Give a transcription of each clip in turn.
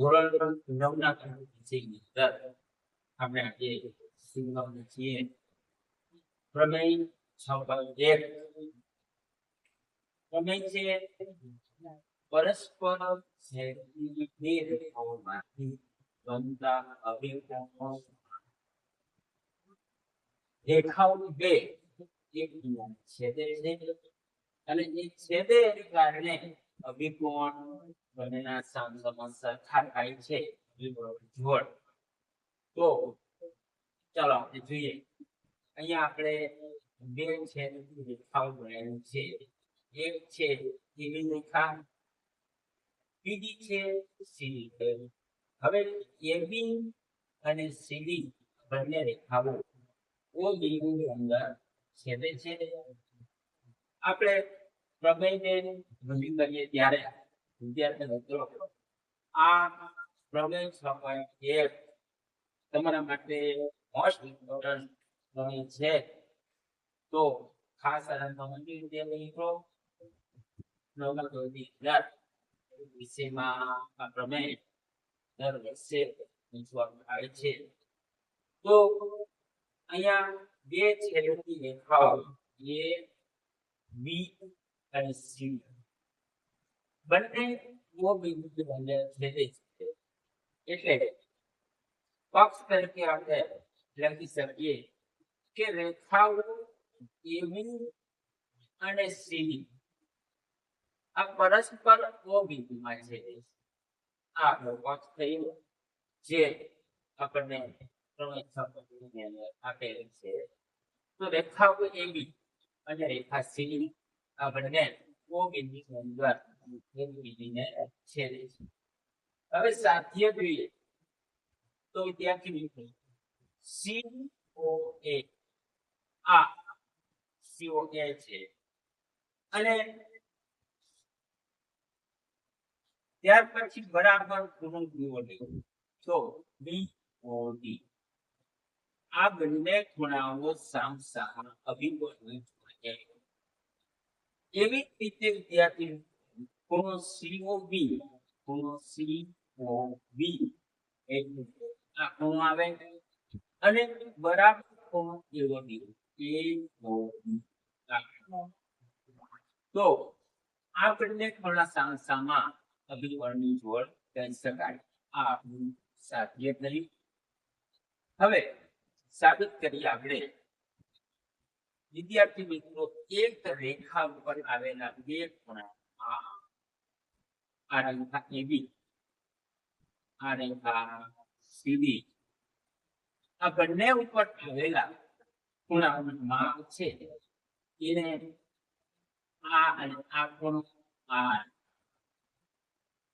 ધોરણ નવના વિષયની અંદર આપણે આજે શીખવાનું છીએ પ્રમેય છ એક પ્રમેય છે પરસ્પર બે રેખાઓમાંથી બનતા અવિભાજ્ય રેખાઓ બે એકબીજાને છેદે છે અને એ છેદે કારણે અભિકોણ બંનેના સમાન સરખા થાય છે. જોડ તો, ચાલો આપણે જોઈએ. અહીંયા આપણે બે છે રેખાઓ બનાવેલી છે. એક છે લીલી રેખા બીજી છે સીધી હવે એબી અને સીડી બંને રેખાઓ ઓ બિંદુની અંદર છેદે છે. આપણે પ્રમેયને પ્રમેય તો ખાસ દર વર્ષે આવે છે. તો અહીંયા બે છેલ્લી રેખાઓ અને સી બંને બિંદુ બંને છેદે છે એટલે પક્ષ તરીકે આપણે લખી શકીએ કે રેખાઓ એબી અને સી આ પરસ્પર ઓ બિંદુમાં છે આ આપણો પક્ષ થયો જે આપણને પ્રમેય સંપત્તિની અંદર આપેલી છે તો રેખાઓ એવી અને રેખા સી આ બંને ઓ બિંદુની છેદે છે. હવે સાધ્ય જોઈએ તો વિદ્યાર્થી મિત્રો સી ઓ એ આ સી ઓ એ છે. અને ત્યાર પછી બરાબર ગુણ તો બી ઓ ડી આ બંને ખૂણાઓ સામસામા અભિગોળની જોડે એવી રીતે વિદ્યાર્થી ખૂણો COB ખૂણો COB એટલે આ ખૂણો આવે અને બરાબર ખૂણો આ ખૂણો. તો આ બંને ખૂણા સામસામા અભિવર્ણની જોડ કહી શકાય આ આપણું સાધ્ય નહીં હવે સાબિત કરીએ આપણે વિદ્યાર્થી મિત્રો, એક રેખા ઉપર આવેલા બે ખૂણા આ આ રેખા એબી આ રેખા સીબી આ બંને ઉપર આવેલા ખૂણાઓનું માપ છે. એને આ અને આ ખૂણો આ.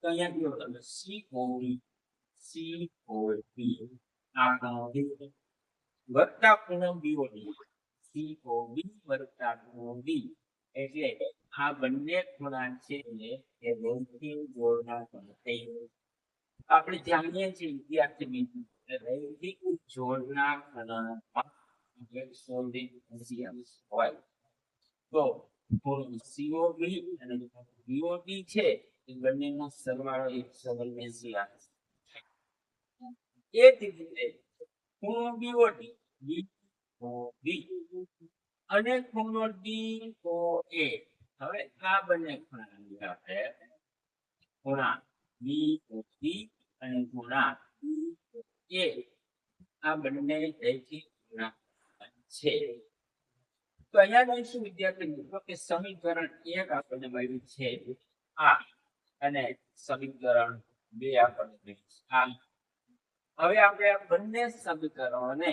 તો અહીંયા જુઓ તમે સી ઓબી સી ઓબી આ ખૂણો વત્તા ખૂણો બીઓડી બંને ખૂણા આપણે જાણીએ છીએ વિદ્યાર્થી સરવાળો એકસો આવે એ જ રીતે ખૂણો BOD અને ખૂણો DOA હવે આ બંને ખૂણાની આપણે ખૂણા BOD અને ખૂણા DOA આ બંને રૈખિક ખૂણા છે. તો અહીંયા જોઈશું વિદ્યાર્થી મિત્રો કે સમીકરણ એક આપણને મળ્યું છે. આ અને સમીકરણ બે આપણને આ. હવે આપણે બંને સમીકરણોને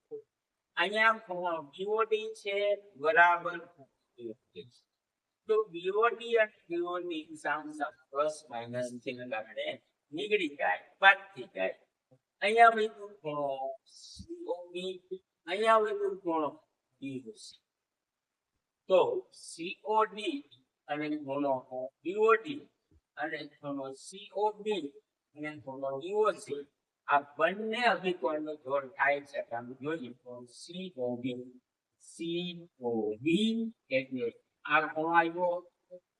અહીંયા બીઓડી છે બરાબર તો બીઓડી અને બીઓડી સામ સામ પ્લસ માઇનસથી કારણે નીકળી જાય, બાદ થઈ જાય. અહીંયા બધું ખૂણો સીઓબી અહીંયા વિદ્યુત ખૂણો BOC તો સીઓડી અને ખૂણો બીઓડી અને ખૂણો સીઓબી અને ખૂણો BOC આ બંને અભિકોણનો જોડ થાય છે આમ જોઈએ તો ઓ બી એટલે આ ખૂણો આવ્યો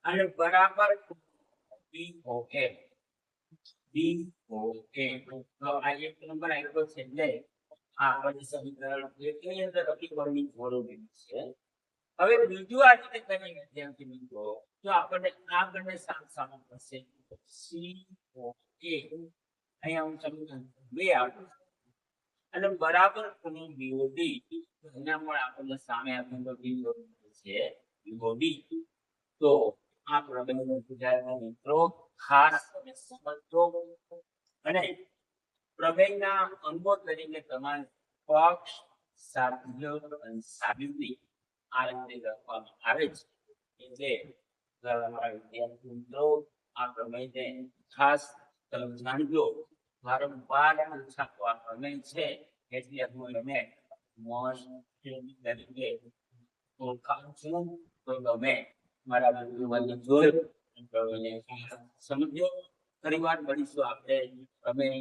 અને બરાબર BOA BOA તો આ એક નંબર આવ્યો છે એટલે આ પછી સમીકરણ એકની અંદર અભિકોણની જોડ ઊભી છે. હવે બીજું આ રીતે કરીએ વિદ્યાર્થી મિત્રો તો આપણને આ બંને સામ સામે ઓ COA અહીંયા હું તમને બે આપું અને બરાબર ખૂણો બીઓડી એના પણ આપણને સામે આપેલો બીઓડી છે. બીઓડી તો આ પ્રબંધનો ગુજરાતના મિત્રો, ખાસ તમે સમજો અને પ્રમેયના અંગો તરીકે તમારે પક્ષ, સાધ્ય અને સાબિતી આ રીતે લખવામાં આવે છે. એટલે વિદ્યાર્થી મિત્રો, આ પ્રમેયને ખાસ તમે જાણજો વારંવાર પૂછાતો છે. એટલે હું એને મોસ્ટ તરીકે ઓળખાવું છું તો તમે મારા વિડીયોમાંથી જોઈ સમજો. ફરી વાર મળીશું આપણે. પ્રમેય